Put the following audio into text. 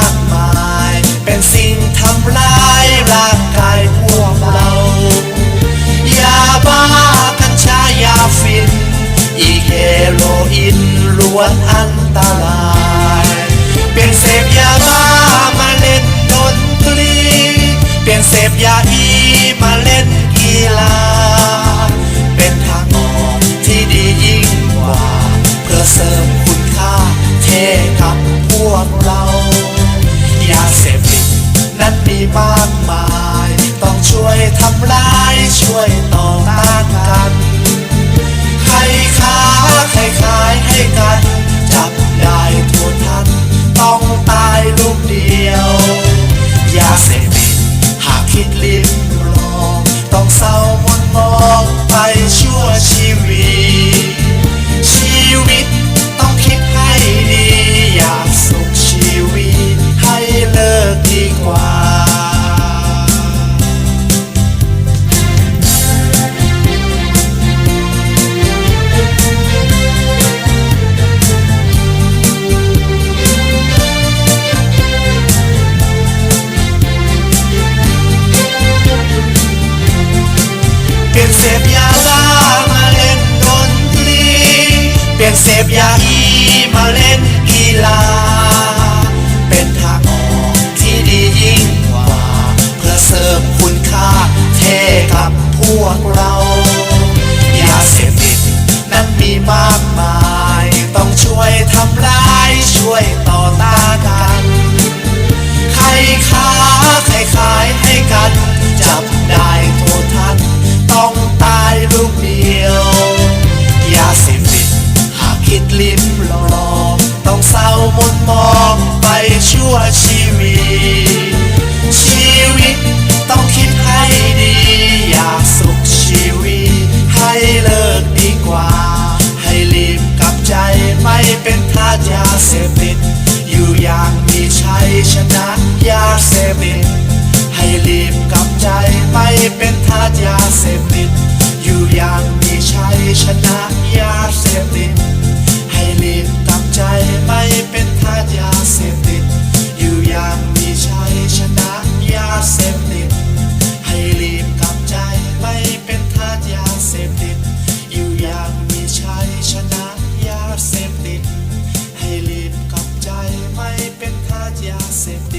ากมาย เป็นสิ่งทำลายร่างกายพวกเรา ยาบ้ากัญชายาฟิน อีเฮโรอีนล้วนอันตรายเปลี่ยนเสพยาบ้ามาเล่นดนตรีเปลี่ยนเสพยาอีมาเล่นกีฬา เป็นทางออกที่ดียิ่งกว่า เพื่อเสริมคุณค่าเท่กับพวกเรา มากมาย ต้องช่วยทำลายช่วยต่อต้านกัน ใครค้าใครขายให้กัน จับได้ทั่วทัน ต้องตายลูกเดียว ยาเสพติดหากคิดลิ้มลอง ต้องเศร้ามนมองไปชั่วชีวิต ชีวิตต้องคิดให้ดี อยากสุขชีวิตให้เลิกดีกว่า วกเรา ยาเสพติดนั้นมีมากมาย ต้องช่วยทำลายช่วยต่อต้านกัน ใครค้าใครขายให้กัน จับได้โทษทัน ต้องตายลูกเดียว ยาเสพติดหากคิดลิ้มลอง ต้องเศร้ามนมองไปชั่วชีวิต ใจไม่เป็นทาสยาเสพติด อยู่อย่างมีชัยชนะยาเสพติด ให้รีบกลับใจไม่เป็นทาสยาเสพติด อยู่อย่างมีชัยชนะ myself